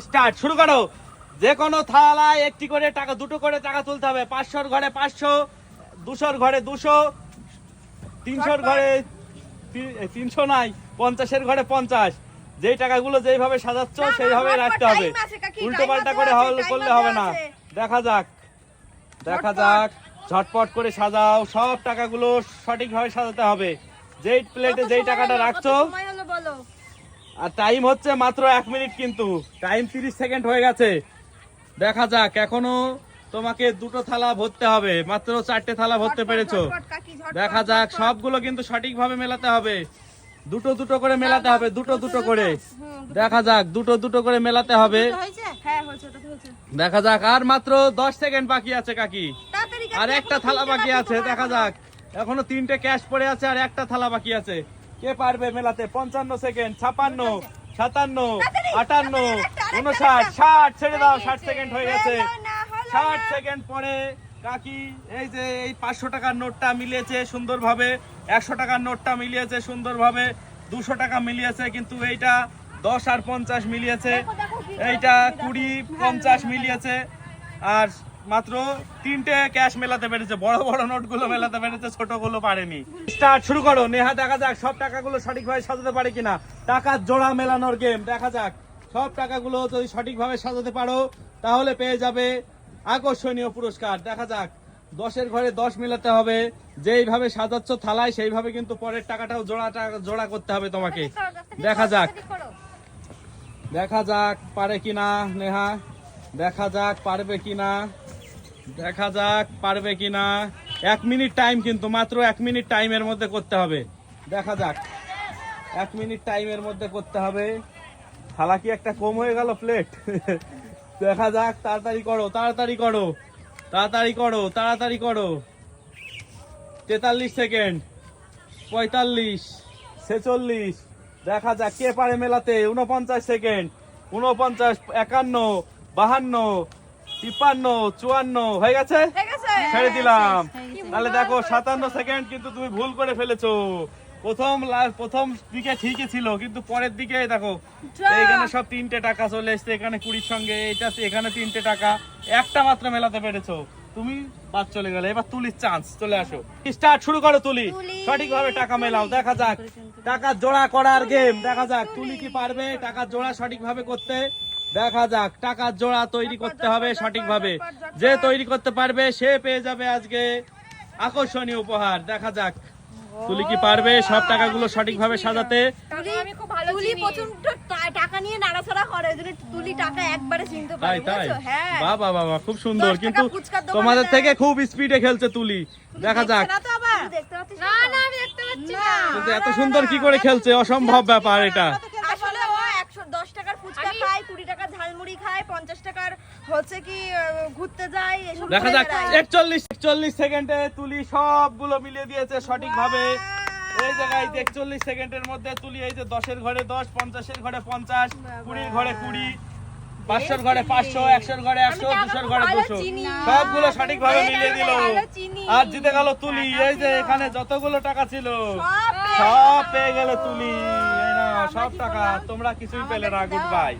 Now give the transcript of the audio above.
Start শুরু করো। যে কোনো থালায় একটি করে টাকা দুটো করে টাকা তুলতে হবে। পাঁচশোর ঘরে পাঁচশো দুশোর ঘরে দুশো তিনশোর ঘরে তিনশো নাই পঞ্চাশের ঘরে পঞ্চাশ। যেই টাকাগুলো যেইভাবে সাজাচ্ছ সেইভাবে রাখতে হবে। উল্টো পাল্টা করে হল- করলে হবে না। দেখা যাক দেখা যাক ঝটপট করে সাজাও সব টাকাগুলো সঠিকভাবে সাজাতে হবে। যেই প্লেটে যেই টাকাটা রাখছো আর টাইম হচ্ছে মাত্র এক মিনিট কিন্তু। টাইম তিরিশ সেকেন্ড হয়ে গেছে। দেখা যাক এখনও তোমাকে দুটো থালা ভরতে হবে। মাত্র চারটে থালা ভরতে পেরেছ। দেখা যাক সবগুলো কিন্তু সঠিকভাবে মেলাতে হবে। দুটো দুটো করে মেলাতে হবে দুটো দুটো করে। দেখা যাক দুটো দুটো করে মেলাতে হবে? হ্যাঁ দেখা যাক আর মাত্র দশ সেকেন্ড বাকি আছে কাকি। আর একটা থালা বাকি আছে দেখা যাক। এখনও তিনটে ক্যাশ পড়ে আছে আর একটা থালা বাকি আছে। কে পারবে মেলাতে? পঞ্চান্ন সেকেন্ড ছাপান্ন সাতান্ন আটান্ন উনষাট ষাট ছেড়ে দাও ষাট সেকেন্ড হয়ে গেছে। ষাট সেকেন্ড পরে কাকি এই যে এই পাঁচশো টাকার নোটটা মিলিয়েছে সুন্দরভাবে একশো টাকার নোটটা মিলিয়েছে সুন্দরভাবে দুশো টাকা মিলিয়েছে কিন্তু এইটা দশ আর পঞ্চাশ মিলিয়েছে। এইটা। কুড়ি পঞ্চাশ মিলিয়েছে। আর মাত্র তিনটে ক্যাশ মেলাতে পেরেছে বড় বড় নোটগুলো মেলাতে পেরেছে ছোটগুলো পারেনি। স্টার্ট শুরু করো নেহা দেখা যাক সব টাকাগুলো সঠিকভাবে সাজাতে পারে কিনা। টাকার জোড়া মেলানোর গেম দেখা যাক। সব টাকাগুলো যদি সঠিকভাবে সাজাতে পারো তাহলে পেয়ে যাবে আকর্ষণীয় পুরস্কার। দেখা যাক দশের ঘরে দশ মেলাতে হবে। যেইভাবে সাজাচ্ছ থালায় সেইভাবে কিন্তু পরের টাকাটাও জোড়া জোড়া করতে হবে তোমাকে। দেখা যাক। দেখা যাক পারে কিনা নেহা? দেখা যাক পারবে কিনা। দেখা যাক পারবে কিনা। এক মিনিট টাইম কিন্তু, মাত্র এক মিনিট টাইমের মধ্যে করতে হবে। দেখা যাক। এক মিনিট টাইমের মধ্যে করতে হবে। থালা কি একটা কম হয়ে গেল প্লেট দেখা যাক, তাড়াতাড়ি করো তাড়াতাড়ি করো। তাড়াতাড়ি করো তাড়াতাড়ি করো। তেতাল্লিশ সেকেন্ড পঁয়তাল্লিশ, ছেচল্লিশ। দেখা যাক, কে পারে মেলাতে? উনপঞ্চাশ সেকেন্ড উনপঞ্চাশ একান্ন। বাহান্ন তিপ্পান্ন চুয়ান্ন হয়ে গেছে? ছেড়ে দিলাম। তাহলে দেখো সাতান্ন সেকেন্ড কিন্তু তুমি ভুল করে ফেলেছো। প্রথম প্রথম দিকে ঠিকই ছিল কিন্তু পরের দিকে দেখো যা। এইখানে সব তিনটে টাকা চলে এসছে এখানে কুড়ির সঙ্গে এটা এখানে তিনটে টাকা। একটা মাত্র মেলাতে পেরেছ। তুমি বাদ চলে গেলে। এবার তুলির চান্স চলে আসো। স্টার্ট শুরু করো তুলি। তুলি, সঠিকভাবে টাকা মেলাও দেখা যাক। টাকা জোড়া করার গেম দেখা যাক তুলি কি পারবে? টাকা জোড়া সঠিকভাবে করতে। দেখা যাক টাকার জোড়া তৈরি করতে হবে সঠিকভাবে। যে তৈরি করতে পারবে সে পেয়ে যাবে আজকে আকর্ষণীয় উপহার। দেখা যাক তুলি কি পারবে সব টাকাগুলো সঠিকভাবে সাজাতে। তুলি- টাকা নিয়ে নাড়াচাড়া করে ওই তুলি টাকা একবারে চিনতে পারে তাই? হ্যাঁ। বাবা বাবা খুব সুন্দর। কিন্তু তোমাদের থেকে খুব স্পিডে খেলছে তুলি। দেখা যাক। এত সুন্দর কি করে খেলছে? অসম্ভব ব্যাপার এটা আসলে ও একশো দশ টাকার ফুচকা খায় কুড়ি টাকার ঝালমুড়ি খায় পঞ্চাশ টাকার হচ্ছে কি ঘুরতে এসব দেখা যাক। একচল্লিশ একচল্লিশ সেকেন্ডে তুলি সবগুলো মিলিয়ে দিয়েছে সঠিকভাবে। এই জায়গায় একচল্লিশ সেকেন্ডের মধ্যে তুলি এই যে দশের ঘরে দশ পঞ্চাশের ঘরে পঞ্চাশ কুড়ির ঘরে কুড়ি পাঁচশোর ঘরে পাঁচশো একশোর ঘরে একশো দুশোর ঘরে দুশো। সবগুলো সঠিকভাবে মিলিয়ে দিল। আর জিতে গেল তুলি এই যে এখানে যতগুলো টাকা ছিল সব পেয়ে গেল। তুলি। সব টাকা তোমরা কিছুই পেলে না গুড। বাই